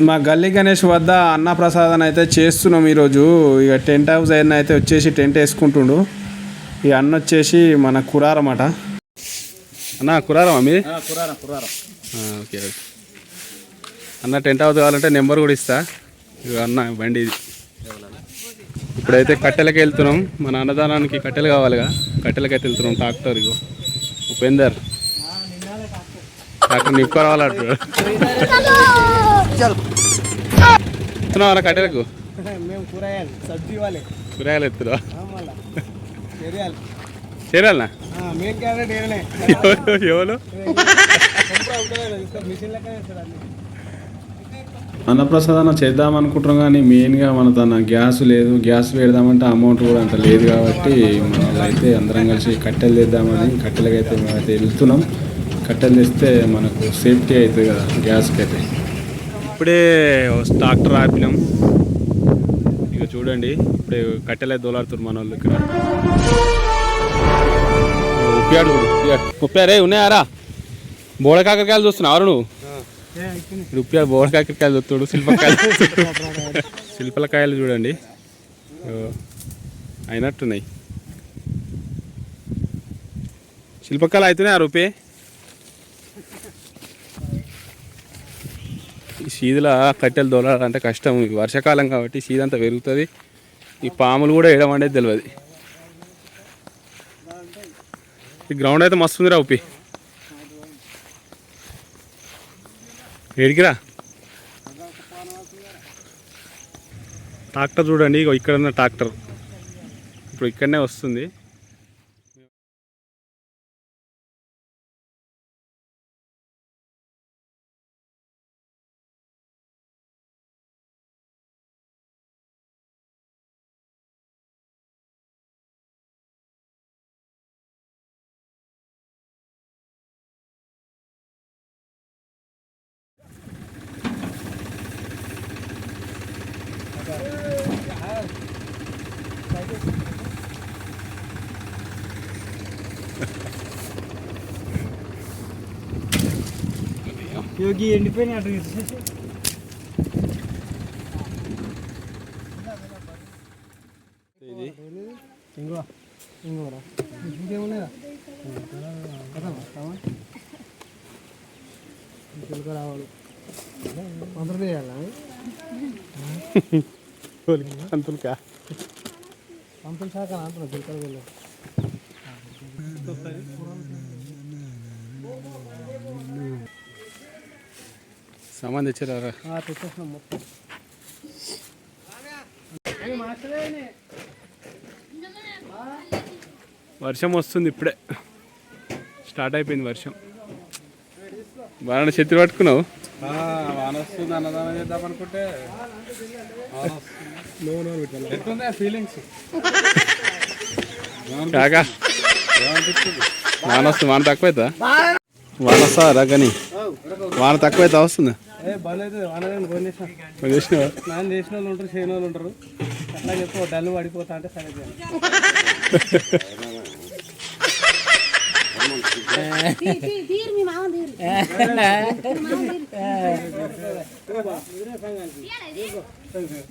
మా గల్లీ గణేష్ వద్ద అన్న ప్రసాదం అయితే చేస్తున్నాం ఈరోజు. ఇక టెంట్ హౌస్ అయిన అయితే వచ్చేసి టెంట్ వేసుకుంటుండు. ఈ అన్న వచ్చేసి మన కురారం అట. అన్న కురారం మీది? కురారం కురారం. ఆ, ఓకే ఓకే. అన్న టెంట్ హౌస్ కావాలంటే నెంబర్ కూడా ఇస్తా. ఇక అన్న బండి ఇది. ఇప్పుడైతే కట్టెలకి వెళ్తున్నాం. మన అన్నదానానికి కట్టెలు కావాలిగా. కట్టెలకి అయితే వెళ్తున్నాం ట్రాక్టర్ ఇగో. ఉపేందర్. ట్రాక్టర్. ఎత్తున్నావా అన్న కట్టెలకు? మేము కూరగాయలు సబ్జీ వాళ్ళే కూరగాయలు ఎత్తురా? చేరాలనా? మెయిన్ క్యారెట్ ఎవరు మిషన్ అన్నప్రసాదన చేద్దాం అనుకుంటున్నాం కానీ మెయిన్గా మన తన గ్యాస్ లేదు. గ్యాస్ పెడదామంటే అమౌంట్ కూడా అంత లేదు కాబట్టి మనం అయితే అందరం కలిసి కట్టెలు తెద్దామని కట్టెలకి అయితే మేమైతే వెళ్తున్నాం. కట్టెలు తెస్తే మనకు సేఫ్టీ అవుతుంది కదా గ్యాస్కి అయితే ఇప్పుడే ట్రాక్టర్ ఆపినాం. ఇక చూడండి ఇప్పుడే కట్టెలే దోలాడుతున్నారు మన వాళ్ళు ఇక్కడ. ఉప్పాడు ఉప్పారే ఉన్నాయారా బోడ కాకరకాయలు చూస్తున్నావు నువ్వు? ఇప్పుడు ఉప్పాడు బోడ కాకరకాయలు చూస్తాడు శిల్పకాయలు శిల్పలకాయలు చూడండి. అయినట్టున్నాయి. శిల్పకాయలు అవుతున్నాయి ఆ రూపే. సీదుల కట్టెలు దొలాలంటే కష్టం. ఈ వర్షాకాలం కాబట్టి సీదంతా పెరుగుతుంది. ఈ పాములు కూడా వేయడం అనేది తెలియదు ఈ గ్రౌండ్ అయితే మస్తు ఉందిరా ఉప్పి. ఏడికిరా? ట్రాక్టర్ చూడండి ఇగో ఇక్కడ ఉన్న ట్రాక్టర్. ఇప్పుడు ఇక్కడనే వస్తుంది. యోగి తీసేసి ఇది. ఇంకో ఇంకోరా ఇంకేమున్నాయా? చిలుక రావాలి అందరూ చేయాలా అంతులకా పంపిన శాఖ అంటున్నా చిలుకలు వెళ్ళి సామాన్ తెచ్చారా తెచ్చేసినాం మొత్తం. వర్షం వస్తుంది ఇప్పుడే. స్టార్ట్ అయిపోయింది వర్షం. బాగా చెత్తి పట్టుకున్నావు? వాన వస్తుంది అన్నదానం చేద్దాం అనుకుంటే. ఎట్లుంది ఫీలింగ్స్ కాకా. వాన వస్తుంది వాన తక్కువ అవుతా వాన వస్తుందా కానీ వాన తక్కువ అవుతా వస్తుంది? వానగా ఫోన్ చేసిన. వాళ్ళు ఉంటారు చేయని వాళ్ళు ఉంటారు. అట్లా చెప్పు డల్లు పడిపోతా అంటే సరే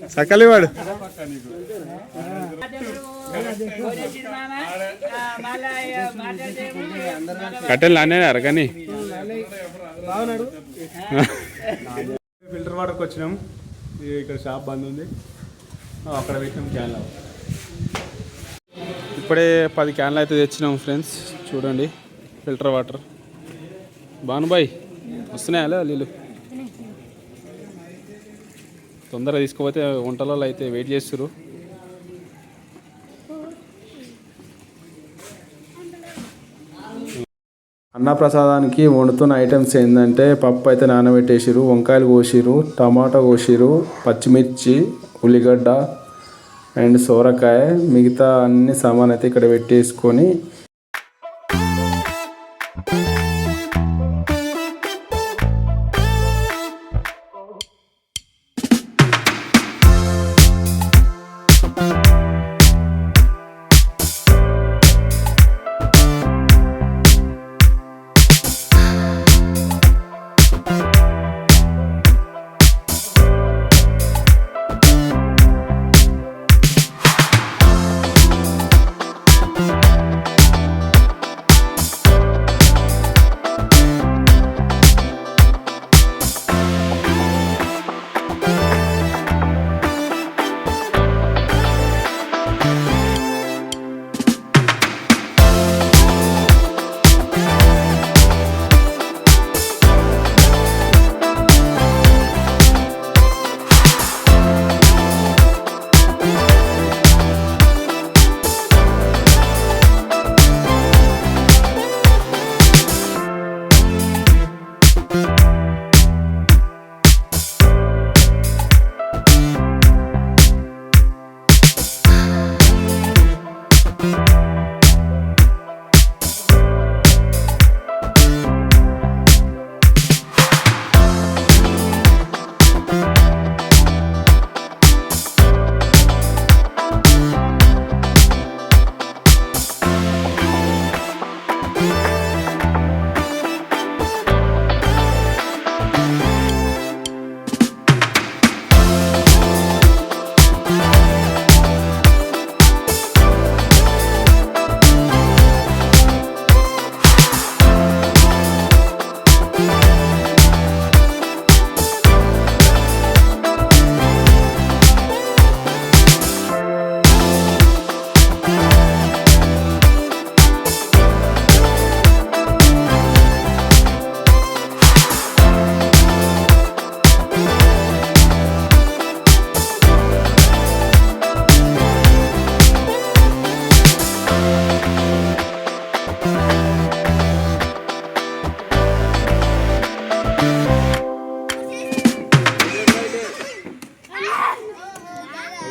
సకలి వాడు కట్టెలు నానేనారు కానీ బాగున్నాడు ఫిల్టర్ వాటర్కి వచ్చినాం. ఇది ఇక్కడ షాప్ బంద్ ఉంది. అక్కడ పెట్టినాం క్యాన్లు. ఇప్పుడే పది క్యాన్లు అయితే తెచ్చినాం ఫ్రెండ్స్. చూడండి ఫిల్టర్ వాటర్. బానుబాయ్ వస్తున్నాయా లేదా నీళ్ళు? తొందరగా తీసుకుపోతే వంటలలో అయితే వెయిట్ చేస్తారు అన్నప్రసాదానికి వండుతున్న ఐటమ్స్ ఏంటంటే పప్పు అయితే నానబెట్టేసిరు వంకాయలు కోసిరు టమాటా కోసిరు పచ్చిమిర్చి ఉల్లిగడ్డ అండ్ సోరకాయ. మిగతా అన్ని సామాన్ అయితే ఇక్కడ పెట్టేసుకొని